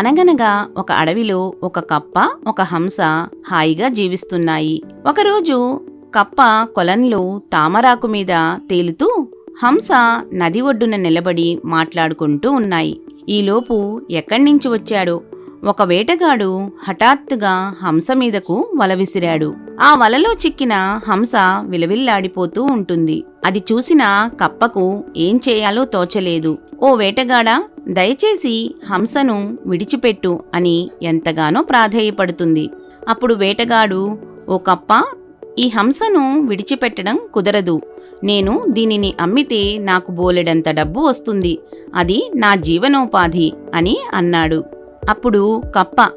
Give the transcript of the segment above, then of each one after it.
అనగనగా ఒక అడవిలో ఒక కప్ప ఒక హంస హాయిగా జీవిస్తున్నాయి. ఒకరోజు కప్ప కొలంలో తామరాకు మీద తేలుతూ హంస నది ఒడ్డున నిలబడి మాట్లాడుకుంటూ ఉన్నాయి. ఈలోపు ఎక్కడ్నించి వచ్చాడో? ఒక వేటగాడు హఠాత్తుగా హంస మీదకు వల విసిరాడు. ఆ వలలో చిక్కిన హంస విలవిల్లాడిపోతూ ఉంటుంది. అది చూసిన కప్పకు ఏం చేయాలో తోచలేదు. ఓ వేటగాడా దయచేసి హంసను విడిచిపెట్టు అని ఎంతగానో ప్రాధేయపడుతుంది. అప్పుడు వేటగాడు ఓ కప్ప ఈ హంసను విడిచిపెట్టడం కుదరదు. నేను దీనిని అమ్మితే నాకు బోలెడంత డబ్బు వస్తుంది. అది నా జీవనోపాధి అని అన్నాడు. అప్పుడు కప్ప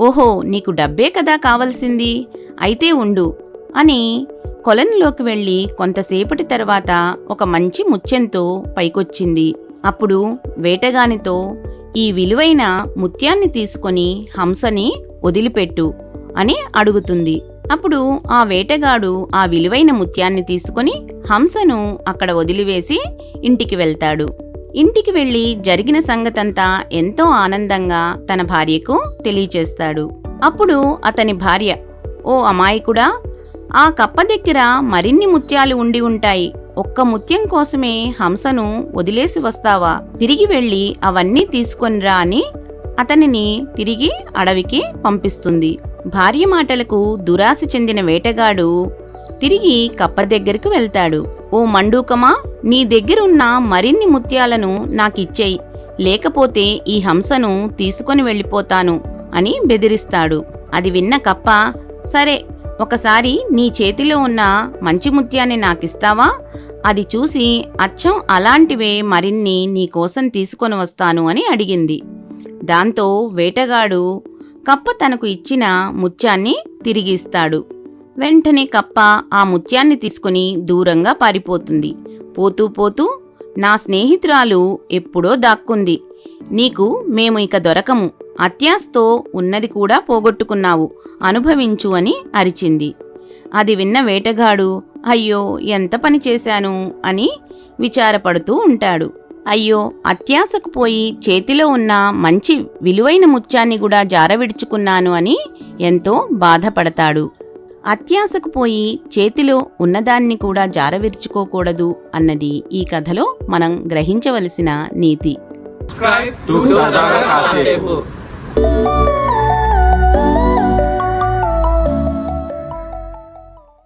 ఓహో నీకు డబ్బే కదా కావలసింది? అయితే ఉండు అని కొలనులోకి వెళ్ళి కొంతసేపటి తర్వాత ఒక మంచి ముత్యంతో పైకొచ్చింది. అప్పుడు వేటగానితో ఈ విలువైన ముత్యాన్ని తీసుకొని హంసని వదిలిపెట్టు అని అడుగుతుంది. అప్పుడు ఆ వేటగాడు ఆ విలువైన ముత్యాన్ని తీసుకొని హంసను అక్కడ వదిలివేసి ఇంటికి వెళ్తాడు. ఇంటికి వెళ్ళి జరిగిన సంగతంతా ఎంతో ఆనందంగా తన భార్యకు తెలియచేస్తాడు. అప్పుడు అతని భార్య ఓ అమాయకుడా ఆ కప్ప దగ్గర మరిన్ని ముత్యాలు ఉండి ఉంటాయి. ఒక్క ముత్యం కోసమే హంసను వదిలేసి వస్తావా? తిరిగి వెళ్ళి అవన్నీ తీసుకొనిరా అని అతనిని తిరిగి అడవికి పంపిస్తుంది. భార్య మాటలకు దురాశ చెందిన వేటగాడు తిరిగి కప్ప దగ్గరకు వెళ్తాడు. ఓ మండూకమా నీ దగ్గరున్న మరిన్ని ముత్యాలను నాకిచ్చేయి. లేకపోతే ఈ హంసను తీసుకొని వెళ్ళిపోతాను అని బెదిరిస్తాడు. అది విన్న కప్ప సరే ఒకసారి నీ చేతిలో ఉన్న మంచి ముత్యాన్ని నాకిస్తావా? అది చూసి అచ్చం అలాంటివే మరిన్ని నీకోసం తీసుకొని వస్తాను అని అడిగింది. దాంతో వేటగాడు కప్ప తనకు ఇచ్చిన ముత్యాన్ని తిరిగి ఇస్తాడు వెంటనే కప్ప ఆ ముత్యాన్ని తీసుకుని దూరంగా పారిపోతుంది. పోతూ పోతూ నా స్నేహితురాలు ఎప్పుడో దాక్కుంది. నీకు మేము ఇక దొరకము. అత్యాస్తో ఉన్నది కూడా పోగొట్టుకున్నావు. అనుభవించు అని అరిచింది. అది విన్న వేటగాడు అయ్యో ఎంత పని చేశాను అని విచారపడుతూ ఉంటాడు. అయ్యో అత్యాశకు పోయి చేతిలో ఉన్న మంచి విలువైన ముత్యాన్ని కూడా జారవిడుచుకున్నాను అని ఎంతో బాధపడతాడు. అత్యాశకు పోయి చేతిలో ఉన్నదాన్ని కూడా జారవిరుచుకోకూడదు అన్నది ఈ కథలో మనం గ్రహించవలసిన నీతి.